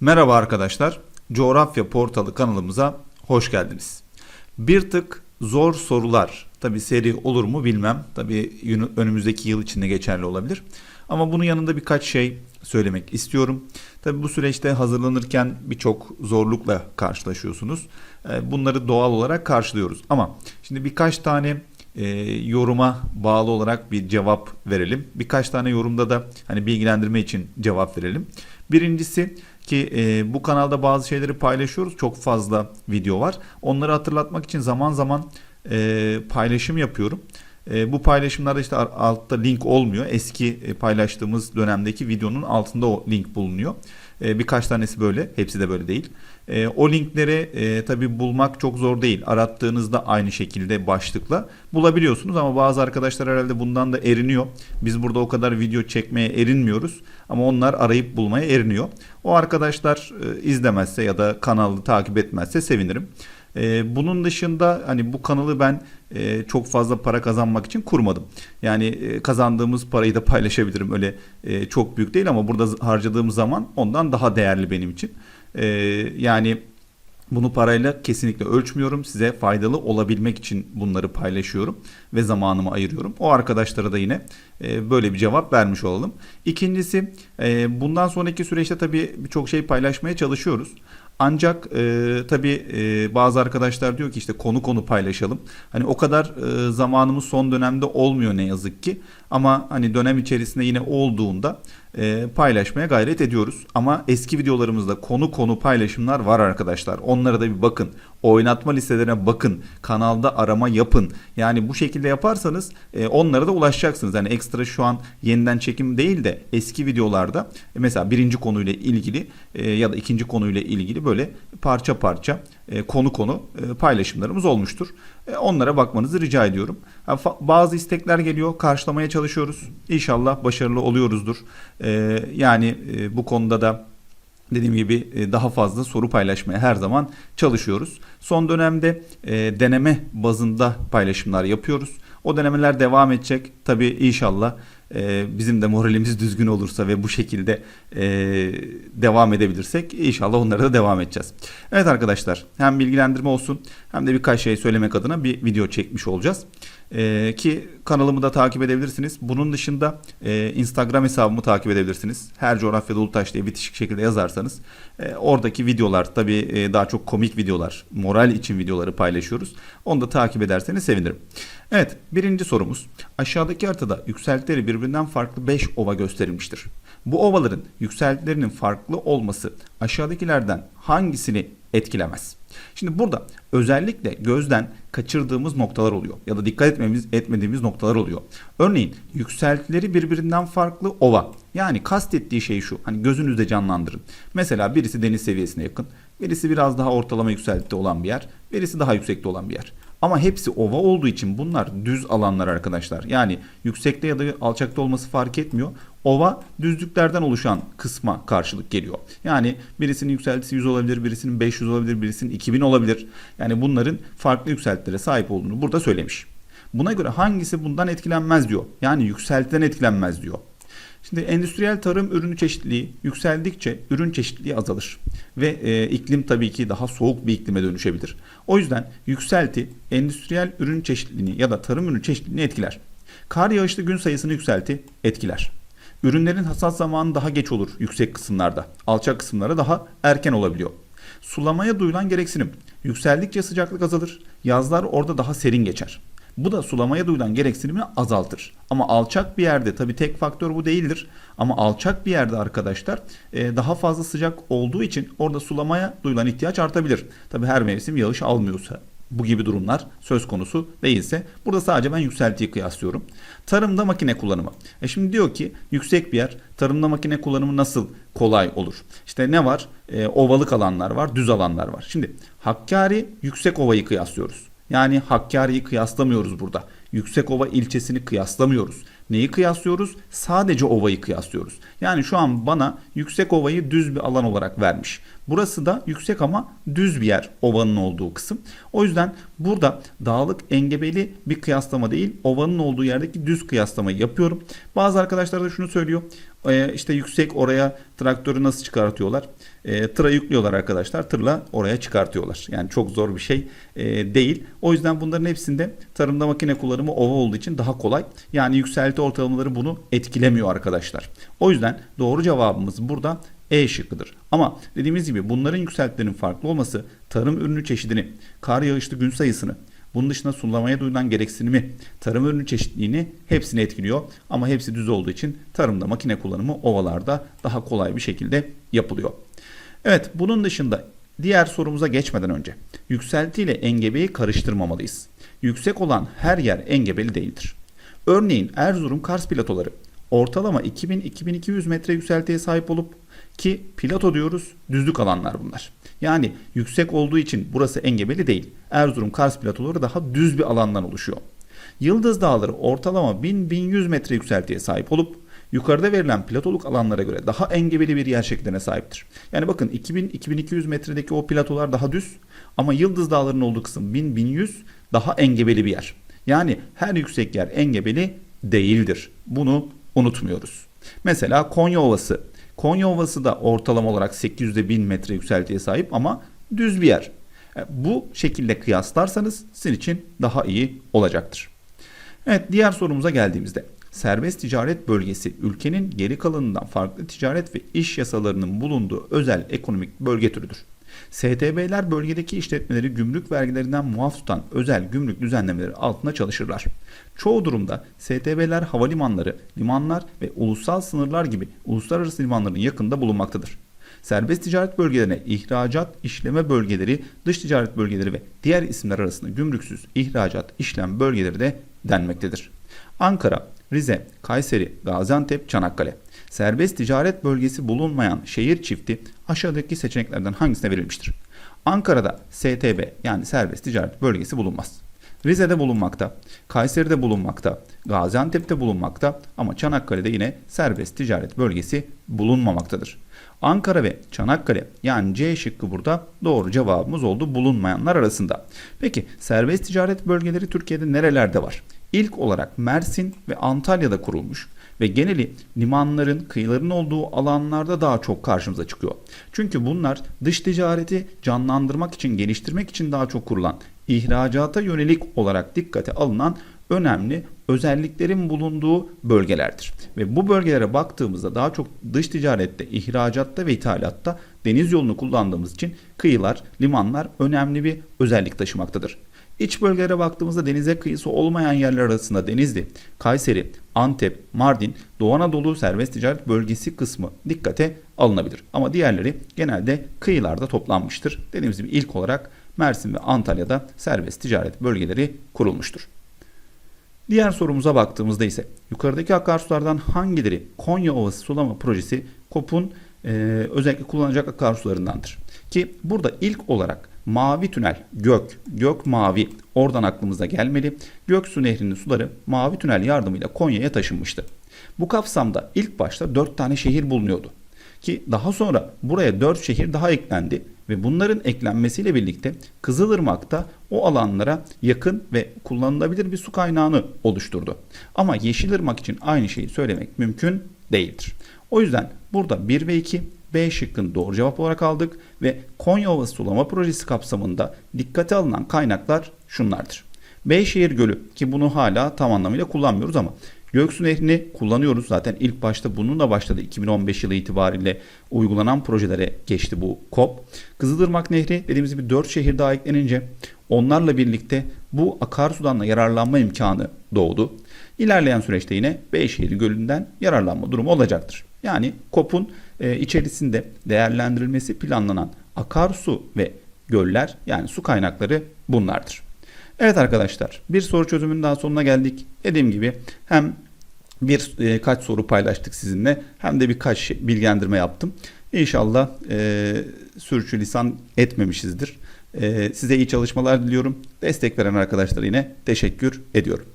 Merhaba arkadaşlar. Coğrafya Portalı kanalımıza hoş geldiniz. Bir tık zor sorular. Tabi seri olur mu bilmem. Tabi önümüzdeki yıl içinde geçerli olabilir. Ama bunun yanında birkaç şey söylemek istiyorum. Tabi bu süreçte hazırlanırken birçok zorlukla karşılaşıyorsunuz. Ee, Bunları doğal olarak karşılıyoruz. Ama şimdi birkaç tane e, yoruma bağlı olarak bir cevap verelim. Birkaç tane yorumda da hani bilgilendirme için cevap verelim. Birincisi ki e, bu kanalda bazı şeyleri paylaşıyoruz. Çok fazla video var. Onları hatırlatmak için zaman zaman e, paylaşım yapıyorum. E, bu paylaşımlarda işte altta link olmuyor. Eski e, paylaştığımız dönemdeki videonun altında o link bulunuyor. E, birkaç tanesi böyle. Hepsi de böyle değil. E, o linkleri e, tabi bulmak çok zor değil. Arattığınızda aynı şekilde başlıkla bulabiliyorsunuz ama bazı arkadaşlar herhalde bundan da eriniyor. Biz burada o kadar video çekmeye erinmiyoruz ama onlar arayıp bulmaya eriniyor. O arkadaşlar e, izlemezse ya da kanalı takip etmezse sevinirim. E, bunun dışında hani bu kanalı ben e, çok fazla para kazanmak için kurmadım. Yani e, kazandığımız parayı da paylaşabilirim. Öyle e, çok büyük değil ama burada harcadığım zaman ondan daha değerli benim için. E, yani bunu parayla kesinlikle ölçmüyorum. Size faydalı olabilmek için bunları paylaşıyorum ve zamanımı ayırıyorum. O arkadaşlara da yine e, böyle bir cevap vermiş olalım. İkincisi e, bundan sonraki süreçte tabii birçok şey paylaşmaya çalışıyoruz. Ancak e, tabii e, bazı arkadaşlar diyor ki işte konu konu paylaşalım. Hani o kadar e, zamanımız son dönemde olmuyor ne yazık ki. Ama hani dönem içerisinde yine olduğunda e, paylaşmaya gayret ediyoruz. Ama eski videolarımızda konu konu paylaşımlar var arkadaşlar. Onlara da bir bakın. Oynatma listelerine bakın. Kanalda arama yapın. Yani bu şekilde yaparsanız e, onlara da ulaşacaksınız. Yani ekstra şu an yeniden çekim değil de eski videolarda e, mesela birinci konuyla ilgili e, ya da ikinci konuyla ilgili böyle parça parça konu konu e, paylaşımlarımız olmuştur. E, onlara bakmanızı rica ediyorum. Bazı istekler geliyor, karşılamaya çalışıyoruz. İnşallah başarılı oluyoruzdur. Yani bu konuda da dediğim gibi daha fazla soru paylaşmaya her zaman çalışıyoruz. Son dönemde deneme bazında paylaşımlar yapıyoruz. O denemeler devam edecek. Tabii inşallah e, bizim de moralimiz düzgün olursa ve bu şekilde e, devam edebilirsek inşallah onlara da devam edeceğiz. Evet arkadaşlar hem bilgilendirme olsun hem de birkaç şey söylemek adına bir video çekmiş olacağız. Ee, ki kanalımı da takip edebilirsiniz. Bunun dışında e, Instagram hesabımı takip edebilirsiniz. Her coğrafyada Ulutaş diye bitişik şekilde yazarsanız e, oradaki videolar tabii e, daha çok komik videolar, moral için videoları paylaşıyoruz. Onu da takip ederseniz sevinirim. Evet birinci sorumuz. Aşağıdaki haritada yükseltileri birbirinden farklı 5 ova gösterilmiştir. Bu ovaların yükseltilerinin farklı olması aşağıdakilerden hangisini etkilemez? Şimdi burada özellikle gözden kaçırdığımız noktalar oluyor ya da dikkat etmemiz etmediğimiz noktalar oluyor. Örneğin yükseltileri birbirinden farklı ova. Yani kastettiği şey şu. Hani gözünüzde canlandırın. Mesela birisi deniz seviyesine yakın, birisi biraz daha ortalama yükseltikte olan bir yer, birisi daha yüksekte olan bir yer. Ama hepsi ova olduğu için bunlar düz alanlar arkadaşlar. Yani yüksekte ya da alçakta olması fark etmiyor. Ova düzlüklerden oluşan kısma karşılık geliyor. Yani birisinin yükseltisi 100 olabilir, birisinin 500 olabilir, birisinin 2000 olabilir. Yani bunların farklı yükseltilere sahip olduğunu burada söylemiş. Buna göre hangisi bundan etkilenmez diyor. Yani yükseltiden etkilenmez diyor. Şimdi endüstriyel tarım ürünü çeşitliliği yükseldikçe ürün çeşitliliği azalır ve e, iklim tabii ki daha soğuk bir iklime dönüşebilir. O yüzden yükselti endüstriyel ürün çeşitliliğini ya da tarım ürünü çeşitliliğini etkiler. Kar yağışlı gün sayısını yükselti etkiler. Ürünlerin hasat zamanı daha geç olur yüksek kısımlarda. Alçak kısımlara daha erken olabiliyor. Sulamaya duyulan gereksinim. Yükseldikçe sıcaklık azalır. Yazlar orada daha serin geçer. Bu da sulamaya duyulan gereksinimi azaltır. Ama alçak bir yerde tabi tek faktör bu değildir. Ama alçak bir yerde arkadaşlar e, daha fazla sıcak olduğu için orada sulamaya duyulan ihtiyaç artabilir. Tabi her mevsim yağış almıyorsa bu gibi durumlar söz konusu değilse burada sadece ben yükseltiyi kıyaslıyorum. Tarımda makine kullanımı. E şimdi diyor ki yüksek bir yer tarımda makine kullanımı nasıl kolay olur? İşte ne var? E, ovalık alanlar var, düz alanlar var. Şimdi Hakkari yüksek ovayı kıyaslıyoruz. Yani Hakkari'yi kıyaslamıyoruz burada. Yüksekova ilçesini kıyaslamıyoruz. Neyi kıyaslıyoruz? Sadece ovayı kıyaslıyoruz. Yani şu an bana yüksek ovayı düz bir alan olarak vermiş. Burası da yüksek ama düz bir yer ovanın olduğu kısım. O yüzden burada dağlık engebeli bir kıyaslama değil ovanın olduğu yerdeki düz kıyaslamayı yapıyorum. Bazı arkadaşlar da şunu söylüyor. E, işte yüksek oraya traktörü nasıl çıkartıyorlar? E, tıra yüklüyorlar arkadaşlar. Tırla oraya çıkartıyorlar. Yani çok zor bir şey e, değil. O yüzden bunların hepsinde tarımda makine kullanımı ova olduğu için daha kolay. Yani yükselti ortalamaları bunu etkilemiyor arkadaşlar. O yüzden doğru cevabımız burada E şıkkıdır. Ama dediğimiz gibi bunların yükseltilerin farklı olması tarım ürünü çeşidini, kar yağışlı gün sayısını, bunun dışında sulamaya duyulan gereksinimi, tarım ürünü çeşitliliğini hepsini etkiliyor. Ama hepsi düz olduğu için tarımda makine kullanımı ovalarda daha kolay bir şekilde yapılıyor. Evet bunun dışında diğer sorumuza geçmeden önce yükselti ile engebeyi karıştırmamalıyız. Yüksek olan her yer engebeli değildir. Örneğin Erzurum Kars platoları ortalama 2000-2200 metre yükseltiye sahip olup ki plato diyoruz düzlük alanlar bunlar. Yani yüksek olduğu için burası engebeli değil. Erzurum Kars platoları daha düz bir alandan oluşuyor. Yıldız Dağları ortalama 1000-1100 metre yükseltiye sahip olup yukarıda verilen platoluk alanlara göre daha engebeli bir yer şekline sahiptir. Yani bakın 2000-2200 metredeki o platolar daha düz ama Yıldız Dağları'nın olduğu kısım 1000-1100 daha engebeli bir yer. Yani her yüksek yer engebeli değildir. Bunu unutmuyoruz. Mesela Konya Ovası. Konya Ovası da ortalama olarak 800'de 1000 metre yükseltiye sahip ama düz bir yer. E, Bu şekilde kıyaslarsanız sizin için daha iyi olacaktır. Evet diğer sorumuza geldiğimizde serbest ticaret bölgesi ülkenin geri kalanından farklı ticaret ve iş yasalarının bulunduğu özel ekonomik bölge türüdür. STB'ler bölgedeki işletmeleri gümrük vergilerinden muaf tutan özel gümrük düzenlemeleri altında çalışırlar. Çoğu durumda STB'ler havalimanları, limanlar ve ulusal sınırlar gibi uluslararası limanların yakında bulunmaktadır. Serbest ticaret bölgelerine ihracat, işleme bölgeleri, dış ticaret bölgeleri ve diğer isimler arasında gümrüksüz ihracat, işlem bölgeleri de denmektedir. Ankara, Rize, Kayseri, Gaziantep, Çanakkale. Serbest ticaret bölgesi bulunmayan şehir çifti aşağıdaki seçeneklerden hangisine verilmiştir? Ankara'da STB yani serbest ticaret bölgesi bulunmaz. Rize'de bulunmakta, Kayseri'de bulunmakta, Gaziantep'te bulunmakta ama Çanakkale'de yine serbest ticaret bölgesi bulunmamaktadır. Ankara ve Çanakkale yani C şıkkı burada doğru cevabımız oldu bulunmayanlar arasında. Peki serbest ticaret bölgeleri Türkiye'de nerelerde var? İlk olarak Mersin ve Antalya'da kurulmuş ve geneli limanların, kıyıların olduğu alanlarda daha çok karşımıza çıkıyor. Çünkü bunlar dış ticareti canlandırmak için, geliştirmek için daha çok kurulan, ihracata yönelik olarak dikkate alınan önemli özelliklerin bulunduğu bölgelerdir. Ve bu bölgelere baktığımızda daha çok dış ticarette, ihracatta ve ithalatta deniz yolunu kullandığımız için kıyılar, limanlar önemli bir özellik taşımaktadır. İç bölgelere baktığımızda denize kıyısı olmayan yerler arasında Denizli, Kayseri, Antep, Mardin, Doğu Anadolu serbest ticaret bölgesi kısmı dikkate alınabilir. Ama diğerleri genelde kıyılarda toplanmıştır. Dediğimiz gibi ilk olarak Mersin ve Antalya'da serbest ticaret bölgeleri kurulmuştur. Diğer sorumuza baktığımızda ise yukarıdaki akarsulardan hangileri Konya Ovası Sulama Projesi KOP'un e, özellikle kullanacak akarsularındandır? Ki burada ilk olarak mavi tünel, gök, gök mavi oradan aklımıza gelmeli. Göksu Nehri'nin suları mavi tünel yardımıyla Konya'ya taşınmıştı. Bu kapsamda ilk başta 4 tane şehir bulunuyordu. Ki daha sonra buraya 4 şehir daha eklendi ve bunların eklenmesiyle birlikte Kızılırmak'ta o alanlara yakın ve kullanılabilir bir su kaynağını oluşturdu. Ama Yeşilırmak için aynı şeyi söylemek mümkün değildir. O yüzden burada 1 ve 2 B şıkkını doğru cevap olarak aldık ve Konya Ovası Sulama Projesi kapsamında dikkate alınan kaynaklar şunlardır. Beyşehir Gölü ki bunu hala tam anlamıyla kullanmıyoruz ama Göksu Nehri'ni kullanıyoruz. Zaten ilk başta bununla başladı. 2015 yılı itibariyle uygulanan projelere geçti bu KOP. Kızılırmak Nehri dediğimiz gibi 4 şehir daha eklenince onlarla birlikte bu akarsudan da yararlanma imkanı doğdu. İlerleyen süreçte yine Beyşehir Gölü'nden yararlanma durumu olacaktır. Yani KOP'un e, içerisinde değerlendirilmesi planlanan akarsu ve göller yani su kaynakları bunlardır. Evet arkadaşlar bir soru çözümünün daha sonuna geldik. Dediğim gibi hem bir e, kaç soru paylaştık sizinle hem de birkaç şey, bilgilendirme yaptım. İnşallah e, sürçülisan etmemişizdir. E, size iyi çalışmalar diliyorum. Destek veren arkadaşlar yine teşekkür ediyorum.